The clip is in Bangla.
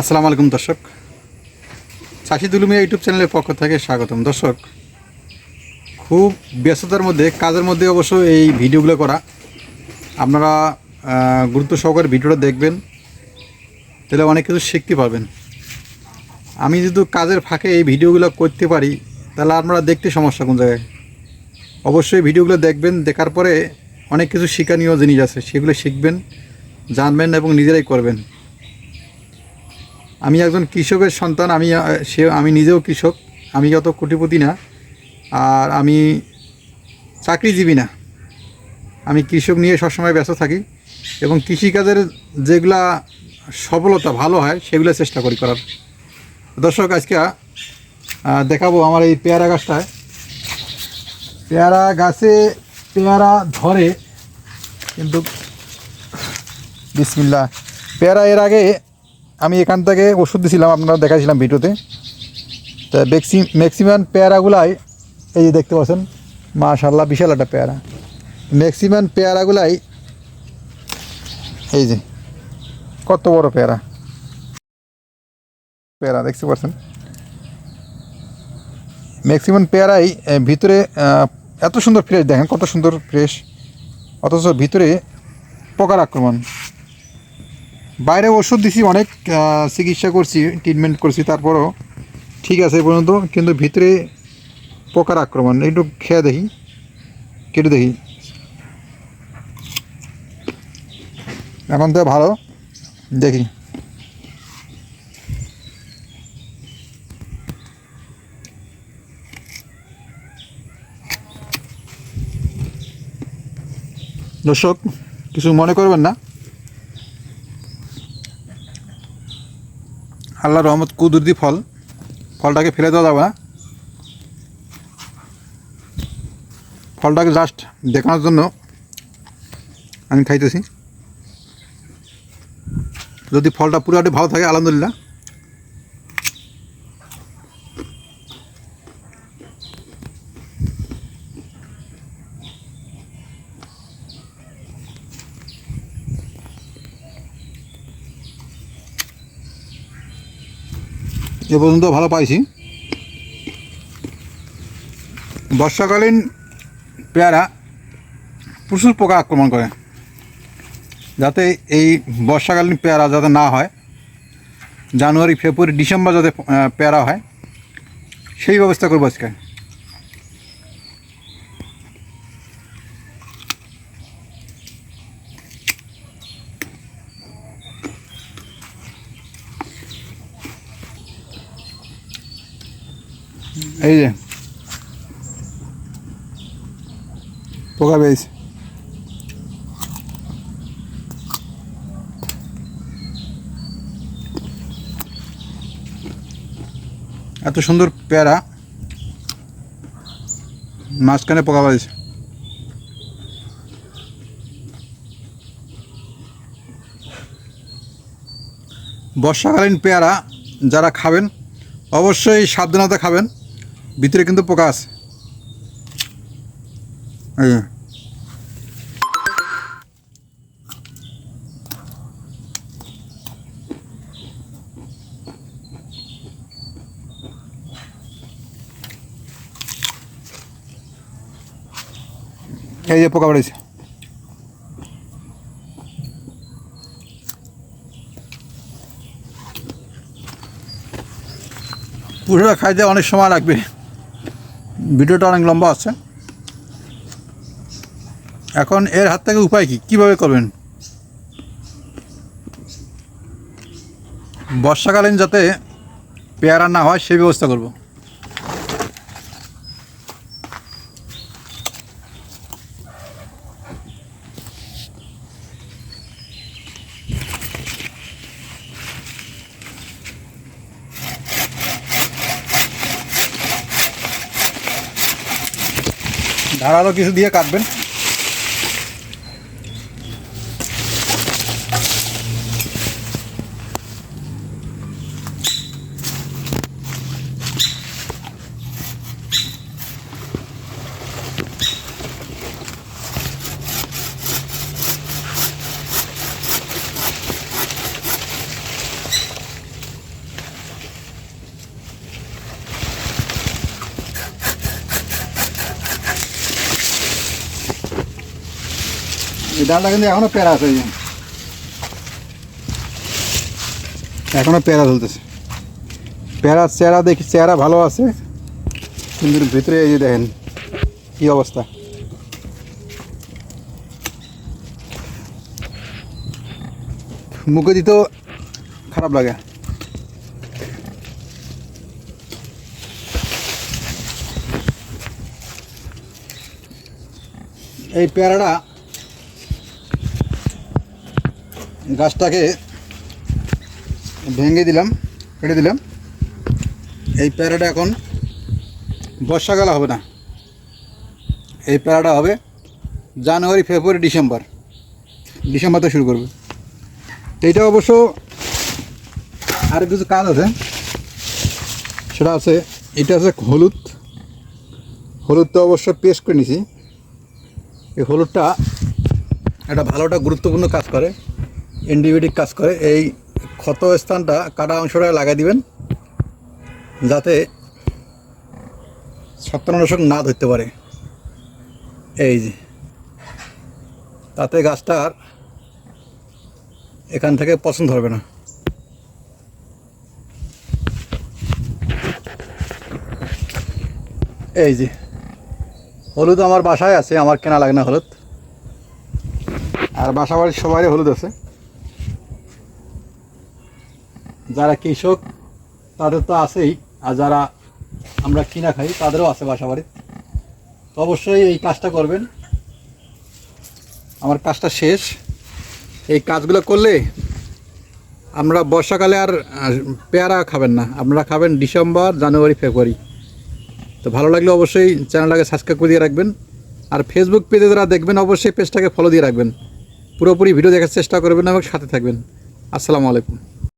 আসসালামু আলাইকুম, দর্শক। চাষি দুলুমিয়া ইউটিউব চ্যানেলের পক্ষ থেকে স্বাগতম। দর্শক, খুব ব্যস্ততার মধ্যে, কাজের মধ্যে অবশ্য এই ভিডিওগুলো করা। আপনারা গুরুত্ব সহকারে ভিডিওটা দেখবেন, তাহলে অনেক কিছু শিখতে পারবেন। আমি যদি কাজের ফাঁকে এই ভিডিওগুলো করতে পারি, তাহলে আপনারা দেখতে সমস্যা কোন জায়গায়? অবশ্যই ভিডিওগুলো দেখবেন, দেখার পরে অনেক কিছু শিক্ষণীয় জিনিস আছে, সেগুলো শিখবেন, জানবেন এবং নিজেরাই করবেন। আমি একজন কৃষকের সন্তান, আমি সে, আমি নিজেও কৃষক, আমি যত কোটিপতি না, আর আমি চাকরিজীবী না। আমি কৃষক নিয়ে সবসময় ব্যস্ত থাকি এবং কৃষিকাজের যেগুলা সফলতা ভালো হয়, সেগুলো চেষ্টা করি করার। দর্শক, আজকে দেখাবো আমার এই পেয়ারা গাছটায়। পেয়ারা গাছে পেয়ারা ধরে, কিন্তু বিসমিল্লা পেয়ারা এর আগে আমি এখান থেকে ওষুধ দিয়েছিলাম আপনারা দেখাইছিলাম ভিডিওতে। তা ম্যাক্সি ম্যাক্সিমাম পেয়ারাগুলাই, এই যে দেখতে পাচ্ছেন মাশাল্লাহ বিশাল একটা পেয়ারা। ম্যাক্সিমাম পেয়ারাগুলাই, এই যে, কত বড় পেয়ারা। পেয়ারা, দেখতে পাচ্ছেন। ম্যাক্সিমাম পেয়ারাই ভিতরে এত সুন্দর ফ্রেশ দেখেন কত সুন্দর ফ্রেশ অথচ ভিতরে পোকার আক্রমণ। বাইরে ওষুধ দিছি, অনেক চিকিৎসা করছি ট্রিটমেন্ট করছি, তারপরও ঠিক আছে পর্যন্ত, কিন্তু ভিতরে পোকার আক্রমণ, একটু খেয়ে দেখি, কেটে দেখি। এখন তো ভালো, দেখি। দর্শক, কিছু মনে করবেন না? আল্লাহ রহমত কুদুর্দি ফল। ফলটাকে ফেলে দেওয়া যাবে না। ফলটাকে জাস্ট দেখানোর জন্য আমি খাইতেছি। যদি ফলটা পুরোটি ভালো থাকে, আলহামদুলিল্লাহ। এ পর্যন্ত ভালো পাইছি। বর্ষাকালীন পেয়ারা প্রচুর পোকা আক্রমণ করে। যাতে এই বর্ষাকালীন পেয়ারা যাতে না হয়, জানুয়ারি, ফেব্রুয়ারি, ডিসেম্বর যাতে পেয়ারা হয়, সেই ব্যবস্থা করব আজকে। এই যে। পোকা পেয়েছে। এত সুন্দর পেয়ারা। মাঝখানে পোকা পেয়েছে। বর্ষাকালীন পেয়ারা যারা খাবেন, অবশ্যই সাবধানতা খাবেন। ভিতরে কিন্তু পোকা আছে। এই যে। পোকা পড়েছে পুরোটা খাইতে অনেক সময় লাগবে। ভিডিওটা অনেক লম্বা আছে। এখন এর হাত থেকে উপায় কী? কীভাবে করবেন? বর্ষাকালীন যাতে পেয়ারা না হয় সেই ব্যবস্থা করব। ধারালো কিছু দিয়ে কাটবেন। ডালটা কিন্তু এখনও পেরা আছে এই যে। এখনও পেরা চলতেছে। পেরা চেহারা দেখি চেহারা ভালো আছে। কিন্তু ভিতরে এই যে দেখেন, কি অবস্থা। মুখে দিতেও খারাপ লাগে। এই পেয়ারাটা গাছটাকে ভেঙে দিলাম, কেটে দিলাম। এই প্যারাটা এখন বর্ষাকালে হবে না। এই প্যারাটা হবে জানুয়ারি, ফেব্রুয়ারি, ডিসেম্বর। ডিসেম্বর থেকে শুরু করবে। এইটা অবশ্য আর কিছু কাজ আছে। সেটা আছে, এটা আছে হলুদ। হলুদ তো অবশ্য পেস্ট করে নিছি। এই হলুদটা একটা ভালোটা গুরুত্বপূর্ণ কাজ করে। অ্যান্টিবায়োটিক কাজ করে, এই ক্ষত স্থানটা কাটা অংশটা লাগাই দিবেন, যাতে ছত্রাকনাশক না ধরতে পারে। এই যে, তাতে গাছটার এখান থেকে পছন্দ হবে না। এই যে, হলুদ আমার বাসায় আছে, আমার কেনা লাগে না হলুদ। আর বাসা বাড়ির হলুদ আছে। যারা কৃষক, তাদের তো আছেই। আর যারা আমরা কিনা খাই, তাদেরও আছে বাসা বাড়ি তো অবশ্যই এই কাজটা করবেন। আমার কাজটা শেষ। এই কাজগুলো করলে আমরা বর্ষাকালে আর পেয়ারা খাবেন না। আপনারা খাবেন ডিসেম্বর, জানুয়ারি, ফেব্রুয়ারি। তো ভালো লাগলে অবশ্যই চ্যানেলটাকে সাবস্ক্রাইব করে দিয়ে রাখবেন। আর ফেসবুক পেজে যারা দেখবেন, অবশ্যই পেজটাকে ফলো দিয়ে রাখবেন। পুরোপুরি ভিডিও দেখার চেষ্টা করবেন এবং সাথে থাকবেন। আসসালামু আলাইকুম।